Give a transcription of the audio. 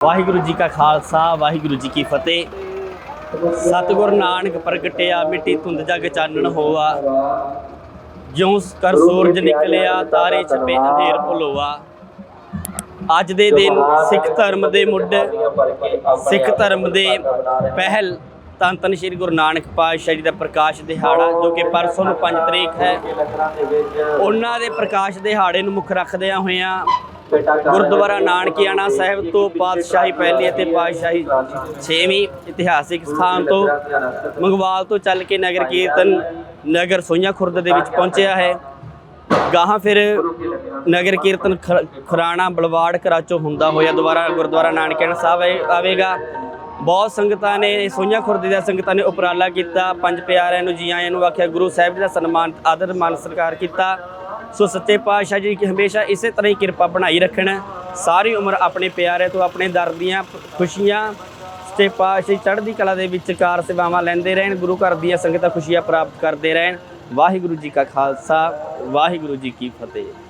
ਵਾਹਿਗੁਰੂ ਜੀ ਕਾ ਖਾਲਸਾ, ਵਾਹਿਗੁਰੂ ਜੀ ਕੀ ਫਤਿਹ। ਸਤਿਗੁਰ ਨਾਨਕ ਪ੍ਰਗਟਿਆ, ਮਿੱਟੀ ਧੁੰਦ ਜਗ ਚਾਨਣ ਹੋਆ। ਜਿਉਂ ਕਰ ਸੂਰਜ ਨਿਕਲਿਆ, ਤਾਰੇ ਛਪੇ ਅੰਧੇਰ ਭੁਲੋਆ। ਅੱਜ ਦੇ ਦਿਨ ਸਿੱਖ ਧਰਮ ਦੇ ਮੁੱਢ, ਸਿੱਖ ਧਰਮ ਦੇ ਪਹਿਲ ਤਨ ਧੰਨ ਸ੍ਰੀ ਗੁਰੂ ਨਾਨਕ ਪਾਤਸ਼ਾਹ ਜੀ ਦਾ ਪ੍ਰਕਾਸ਼ ਦਿਹਾੜਾ, ਜੋ ਕਿ ਪਰਸੋਂ ਨੂੰ 5 ਤਰੀਕ ਹੈ। ਉਹਨਾਂ ਦੇ ਪ੍ਰਕਾਸ਼ ਦਿਹਾੜੇ ਨੂੰ ਮੁੱਖ ਰੱਖਦਿਆਂ ਹੋਇਆਂ ਗੁਰਦੁਆਰਾ ਨਾਨਕਿਆਣਾ ਸਾਹਿਬ ਤੋਂ ਪਾਤਸ਼ਾਹੀ ਪਹਿਲੀ ਅਤੇ ਪਾਤਸ਼ਾਹੀ ਛੇਵੀਂ ਇਤਿਹਾਸਿਕ ਸਥਾਨ ਤੋਂ ਮੰਗਵਾਲ ਤੋਂ ਚੱਲ ਕੇ ਨਗਰ ਕੀਰਤਨ ਨਗਰ ਸੋਈਆਂ ਖੁਰਦ ਦੇ ਵਿੱਚ ਪਹੁੰਚਿਆ ਹੈ। ਗਾਹਾਂ ਫਿਰ ਨਗਰ ਕੀਰਤਨ ਖ- ਖੁਰਾਣਾ ਬਲਵਾੜ ਕਰਾਚੋ ਹੁੰਦਾ ਹੋਇਆ ਦੁਬਾਰਾ ਗੁਰਦੁਆਰਾ ਨਾਨਕਿਆਣਾ ਸਾਹਿਬ ਆਏ- ਆਵੇਗਾ। ਬਹੁਤ ਸੰਗਤਾਂ ਨੇ ਸੋਈਆਂ ਖੁਰਦ ਦੀਆਂ ਸੰਗਤਾਂ ਨੇ ਉਪਰਾਲਾ ਕੀਤਾ, ਪੰਜ ਪਿਆਰਿਆਂ ਨੂੰ ਜੀ ਆਇਆਂ ਨੂੰ ਆਖਿਆ, ਗੁਰੂ ਸਾਹਿਬ ਜੀ ਦਾ ਸਨਮਾਨ, ਆਦਰ, ਮਾਨ, ਸਤਿਕਾਰ ਕੀਤਾ। ਸੋ ਸੱਚੇ ਪਾਤਸ਼ਾਹ ਜੀ ਕਿ ਹਮੇਸ਼ਾ ਇਸੇ ਤਰ੍ਹਾਂ ਹੀ ਕਿਰਪਾ ਬਣਾਈ ਰੱਖਣ ਸਾਰੀ ਉਮਰ ਆਪਣੇ ਪਿਆਰੇ ਤੋਂ ਆਪਣੇ ਦਰ ਦੀਆਂ ਖੁਸ਼ੀਆਂ ਸੱਚੇ ਪਾਤਸ਼ਾਹ ਚੜ੍ਹਦੀ ਕਲਾ ਦੇ ਵਿੱਚ ਕਾਰ ਸੇਵਾਵਾਂ ਲੈਂਦੇ ਰਹਿਣ, ਗੁਰੂ ਘਰ ਦੀਆਂ ਸੰਗਤਾਂ ਖੁਸ਼ੀਆਂ ਪ੍ਰਾਪਤ ਕਰਦੇ ਰਹਿਣ। ਵਾਹਿਗੁਰੂ ਜੀ ਕਾ ਖਾਲਸਾ, ਵਾਹਿਗੁਰੂ ਜੀ ਕੀ ਫਤਿਹ।